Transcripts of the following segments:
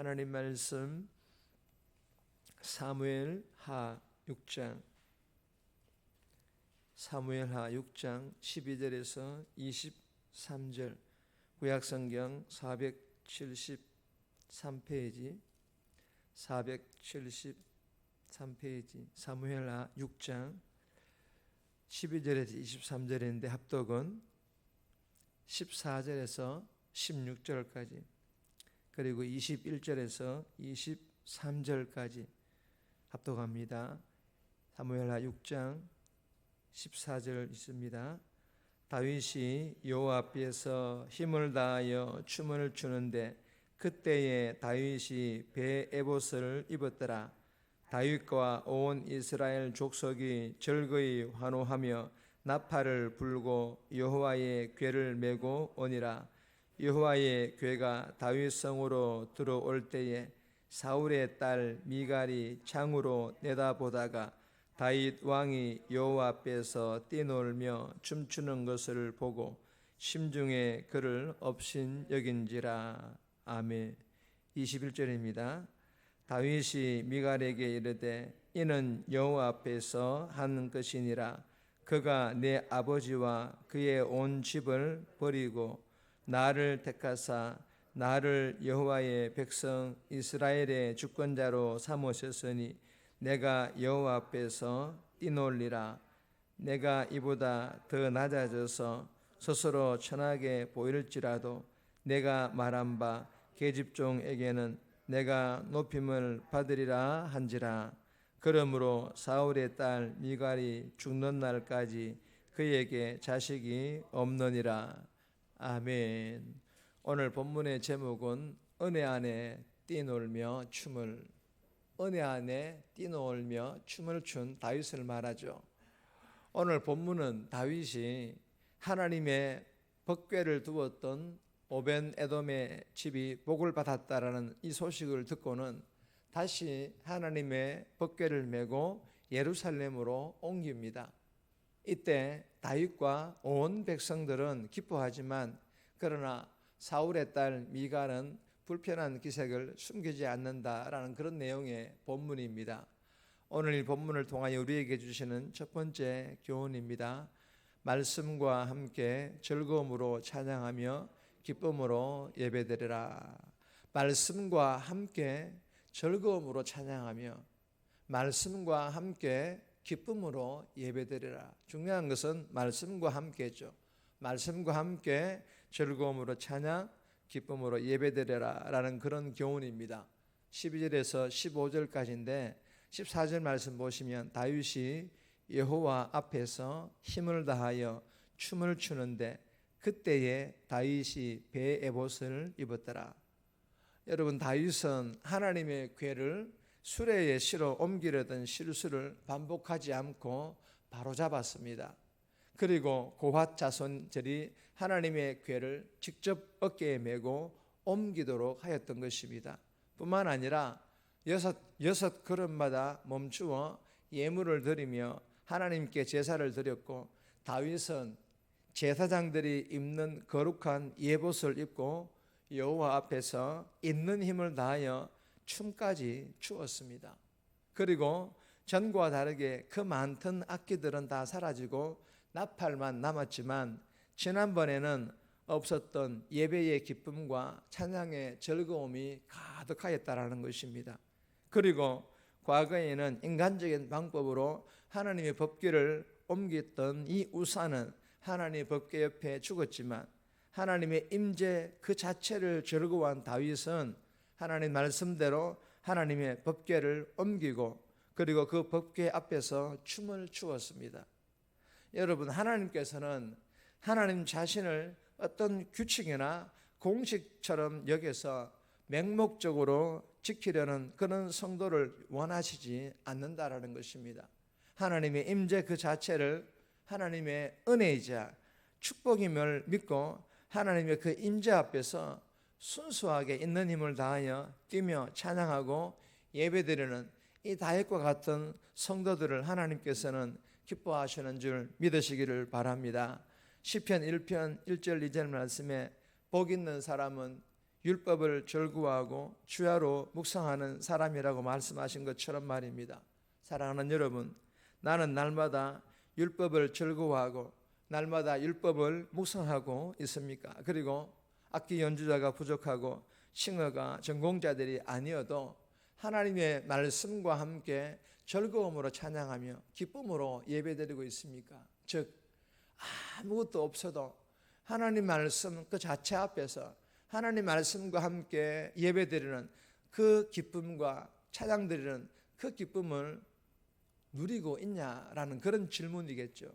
하나님 말씀 사무엘 하 6장. 사무엘 하 6장 12절에서 23절 구약 성경 473페이지 473페이지 사무엘 하 6장 12절에서 23절인데 합독은 14절에서 16절까지 그리고 21절에서 23절까지 합독합니다. 사무엘하 6장 14절 있습니다. 다윗이 여호와 앞에서 힘을 다하여 춤을 추는데 그때에 다윗이 배 에봇을 입었더라. 다윗과 온 이스라엘 족속이 절거히 환호하며 나팔을 불고 여호와의 궤를 메고 오니라. 여호와의 궤가 다윗 성으로 들어올 때에 사울의 딸 미갈이 창으로 내다보다가 다윗 왕이 여호와 앞에서 뛰놀며 춤추는 것을 보고 심중에 그를 업신 여긴지라. 아멘. 21절입니다. 다윗이 미갈에게 이르되 이는 여호와 앞에서 한 것이니라. 그가 내 아버지와 그의 온 집을 버리고 나를 택하사 나를 여호와의 백성 이스라엘의 주권자로 삼으셨으니 내가 여호와 앞에서 뛰놀리라. 내가 이보다 더 낮아져서 스스로 천하게 보일지라도 내가 말한 바 계집종에게는 내가 높임을 받으리라 한지라. 그러므로 사울의 딸 미갈이 죽는 날까지 그에게 자식이 없느니라 아멘. 오늘 본문의 제목은 은혜 안에 뛰놀며 춤을 은혜 안에 뛰놀며 춤을 춘 다윗을 말하죠. 오늘 본문은 다윗이 하나님의 법궤를 두었던 오벤 에돔의 집이 복을 받았다라는 이 소식을 듣고는 다시 하나님의 법궤를 메고 예루살렘으로 옮깁니다. 이때 다윗과 온 백성들은 기뻐하지만 그러나 사울의 딸 미갈은 불편한 기색을 숨기지 않는다라는 그런 내용의 본문입니다. 오늘 이 본문을 통하여 우리에게 주시는 첫 번째 교훈입니다. 말씀과 함께 즐거움으로 찬양하며 기쁨으로 예배드리라. 말씀과 함께 즐거움으로 찬양하며 말씀과 함께 기쁨으로 예배드리라. 중요한 것은 말씀과 함께죠. 말씀과 함께 즐거움으로 찬양, 기쁨으로 예배드려라라는 그런 교훈입니다. 12절에서 15절까지인데 14절 말씀 보시면 다윗이 여호와 앞에서 힘을 다하여 춤을 추는데 그때에 다윗이 배 에봇을 입었더라. 여러분 다윗은 하나님의 궤를 수레에 실어 옮기려던 실수를 반복하지 않고 바로 잡았습니다. 그리고 고핫 자손들이 하나님의 궤를 직접 어깨에 메고 옮기도록 하였던 것입니다. 뿐만 아니라 여섯 여섯 걸음마다 멈추어 예물을 드리며 하나님께 제사를 드렸고 다윗은 제사장들이 입는 거룩한 예봇을 입고 여호와 앞에서 있는 힘을 다하여 춤까지 추었습니다. 그리고 전과 다르게 그 많던 악기들은 다 사라지고 나팔만 남았지만 지난번에는 없었던 예배의 기쁨과 찬양의 즐거움이 가득하였다라는 것입니다. 그리고 과거에는 인간적인 방법으로 하나님의 법궤를 옮겼던 이 우산은 하나님의 법궤 옆에 죽었지만 하나님의 임재 그 자체를 즐거워한 다윗은 하나님 말씀대로 하나님의 법궤를 옮기고 그리고 그 법궤 앞에서 춤을 추었습니다. 여러분 하나님께서는 하나님 자신을 어떤 규칙이나 공식처럼 여겨서 맹목적으로 지키려는 그런 성도를 원하시지 않는다라는 것입니다. 하나님의 임재 그 자체를 하나님의 은혜이자 축복임을 믿고 하나님의 그 임재 앞에서 순수하게 있는 힘을 다하여 뛰며 찬양하고 예배드리는 이 다윗과 같은 성도들을 하나님께서는 기뻐하시는 줄 믿으시기를 바랍니다. 시편 1편 1절 2절 말씀에 복 있는 사람은 율법을 절구하고 주야로 묵상하는 사람이라고 말씀하신 것처럼 말입니다. 사랑하는 여러분, 나는 날마다 율법을 절구하고 날마다 율법을 묵상하고 있습니까? 그리고 악기 연주자가 부족하고 싱어가 전공자들이 아니어도 하나님의 말씀과 함께 즐거움으로 찬양하며 기쁨으로 예배드리고 있습니까? 즉 아무것도 없어도 하나님 말씀 그 자체 앞에서 하나님 말씀과 함께 예배드리는 그 기쁨과 찬양드리는 그 기쁨을 누리고 있냐라는 그런 질문이겠죠.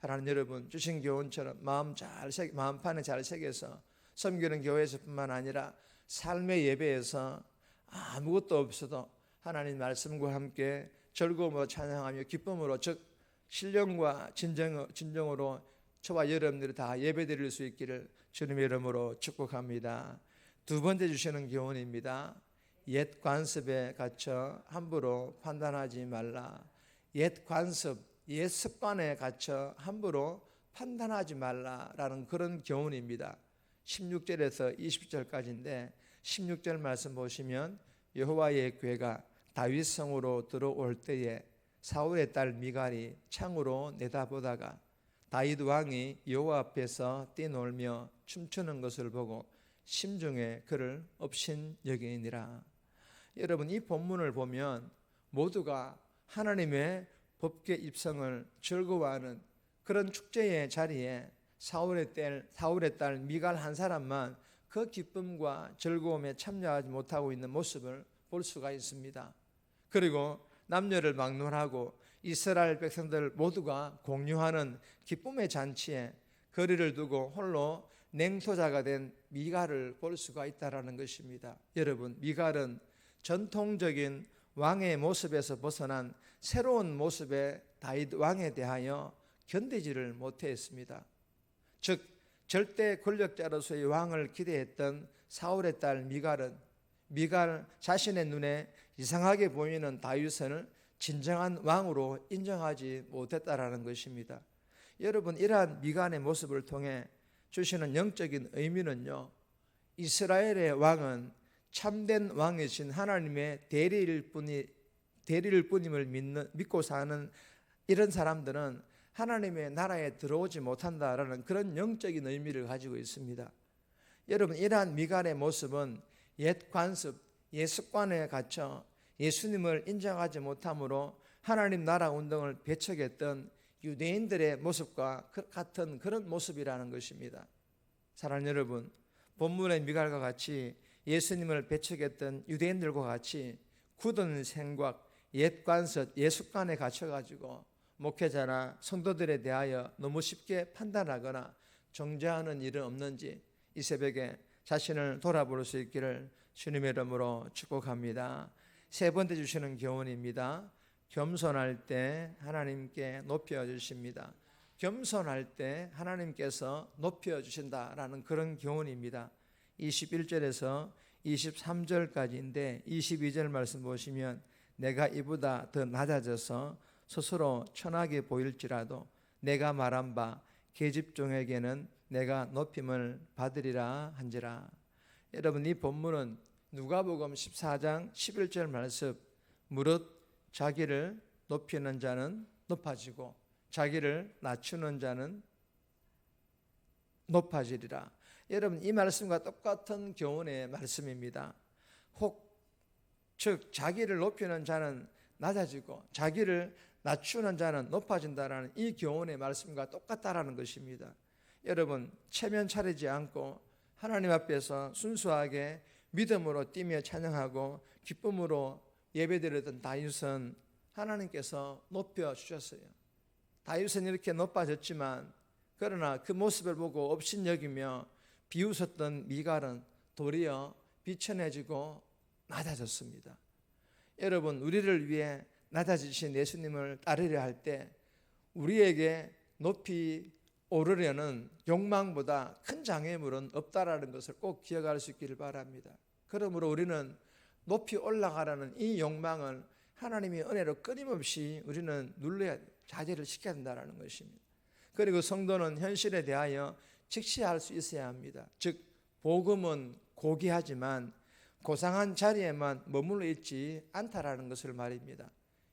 사랑하는 여러분, 주신 교훈처럼 마음 잘 마음판에 잘 새겨서 섬기는 교회에서뿐만 아니라 삶의 예배에서 아무것도 없어도 하나님 말씀과 함께 즐거움으로 찬양하며 기쁨으로 즉 신령과 진정, 진정으로 저와 여러분들이 다 예배드릴 수 있기를 주님의 이름으로 축복합니다. 두 번째 주시는 교훈입니다. 옛 관습에 갇혀 함부로 판단하지 말라. 옛 관습, 옛 습관에 갇혀 함부로 판단하지 말라라는 그런 교훈입니다. 16절에서 20절까지인데 16절 말씀 보시면 여호와의 괴가 다윗 성으로 들어올 때에 사울의 딸 미갈이 창으로 내다보다가 다윗 왕이 여호와 앞에서 뛰놀며 춤추는 것을 보고 심중에 그를 업신 여기니라. 여러분 이 본문을 보면 모두가 하나님의 법계 입성을 즐거워하는 그런 축제의 자리에 사울의 딸 사울의 딸 미갈 한 사람만 그 기쁨과 즐거움에 참여하지 못하고 있는 모습을 볼 수가 있습니다. 그리고 남녀를 막론하고 이스라엘 백성들 모두가 공유하는 기쁨의 잔치에 거리를 두고 홀로 냉소자가 된 미갈을 볼 수가 있다라는 것입니다. 여러분, 미갈은 전통적인 왕의 모습에서 벗어난 새로운 모습의 다윗 왕에 대하여 견디지를 못했습니다. 즉 절대 권력자로서의 왕을 기대했던 사울의 딸 미갈은 미갈 자신의 눈에 이상하게 보이는 다윗을 진정한 왕으로 인정하지 못했다라는 것입니다. 여러분 이러한 미간의 모습을 통해 주시는 영적인 의미는요. 이스라엘의 왕은 참된 왕이신 하나님의 대리일 뿐이 대리일 뿐임을 믿는 믿고 사는 이런 사람들은 하나님의 나라에 들어오지 못한다라는 그런 영적인 의미를 가지고 있습니다. 여러분 이러한 미간의 모습은 옛 관습, 옛 습관에 갇혀 예수님을 인정하지 못함으로 하나님 나라 운동을 배척했던 유대인들의 모습과 그 같은 그런 모습이라는 것입니다. 사랑하는 여러분, 본문의 미갈과 같이 예수님을 배척했던 유대인들과 같이 굳은 생각, 옛 관습, 옛 습관에 갇혀가지고 목회자나 성도들에 대하여 너무 쉽게 판단하거나 정죄하는 일은 없는지 이 새벽에 자신을 돌아볼 수 있기를 주님의 이름으로 축복합니다. 세 번째 주시는 교훈입니다. 겸손할 때 하나님께 높여 주십니다. 겸손할 때 하나님께서 높여 주신다라는 그런 교훈입니다. 21절에서 23절까지인데 22절 말씀 보시면 내가 이보다 더 낮아져서 스스로 천하게 보일지라도 내가 말한 바 계집종에게는 내가 높임을 받으리라 한지라. 여러분 이 본문은 누가복음 14장 11절 말씀 무릇 자기를 높이는 자는 높아지고 자기를 낮추는 자는 높아지리라. 여러분 이 말씀과 똑같은 교훈의 말씀입니다. 혹 즉 자기를 높이는 자는 낮아지고 자기를 낮추는 자는 높아진다라는 이 교훈의 말씀과 똑같다라는 것입니다. 여러분 체면 차리지 않고 하나님 앞에서 순수하게 믿음으로 뛰며 찬양하고 기쁨으로 예배드렸던 다윗은 하나님께서 높여 주셨어요. 다윗은 이렇게 높아졌지만 그러나 그 모습을 보고 업신여기며 비웃었던 미갈은 도리어 비천해지고 낮아졌습니다. 여러분 우리를 위해 낮아지신 예수님을 따르려 할 때 우리에게 높이 오르려는 욕망보다 큰 장애물은 없다라는 것을 꼭 기억할 수 있기를 바랍니다. 그러므로 우리는 높이 올라가라는 이 욕망을 하나님의 은혜로 끊임없이 우리는 눌러야 자제를 시켜야 된다는 것입니다. 그리고 성도는 현실에 대하여 직시할 수 있어야 합니다. 즉 복음은 고귀하지만 고상한 자리에만 머물러 있지 않다라는 것을 말입니다.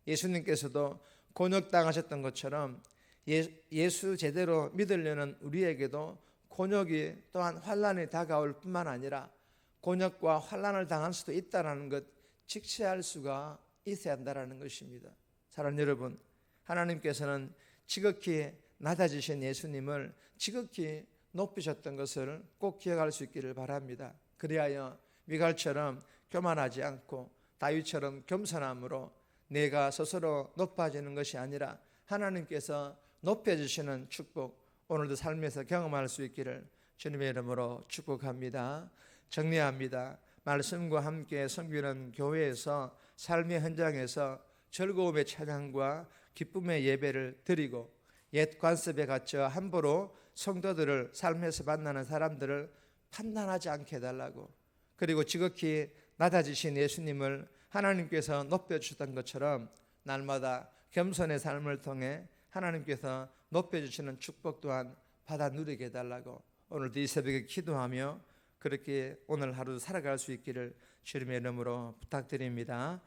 예수님께서도 곤욕당하셨던 것처럼 예, 예수 제대로 믿으려는 우리에게도 곤욕이 또한 환란이 다가올 뿐만 아니라 곤욕과 환란을 당할 수도 있다라는 것 직시할 수가 있어야 한다라는 것입니다. 사랑하는 여러분, 하나님께서는 지극히 낮아지신 예수님을 지극히 높이셨던 것을 꼭 기억할 수 있기를 바랍니다. 그리하여 미갈처럼 교만하지 않고 다윗처럼 겸손함으로 내가 스스로 높아지는 것이 아니라 하나님께서 높여주시는 축복 오늘도 삶에서 경험할 수 있기를 주님의 이름으로 축복합니다. 정리합니다. 말씀과 함께 섬기는 교회에서 삶의 현장에서 즐거움의 찬양과 기쁨의 예배를 드리고 옛 관습에 갇혀 함부로 성도들을 삶에서 만나는 사람들을 판단하지 않게 해달라고 그리고 지극히 낮아지신 예수님을 하나님께서 높여 주셨던 것처럼 날마다 겸손의 삶을 통해 하나님께서 높여 주시는 축복 또한 받아 누리게 해 달라고 오늘도 이 새벽에 기도하며 그렇게 오늘 하루 살아갈 수 있기를 주님의 이름으로 부탁드립니다.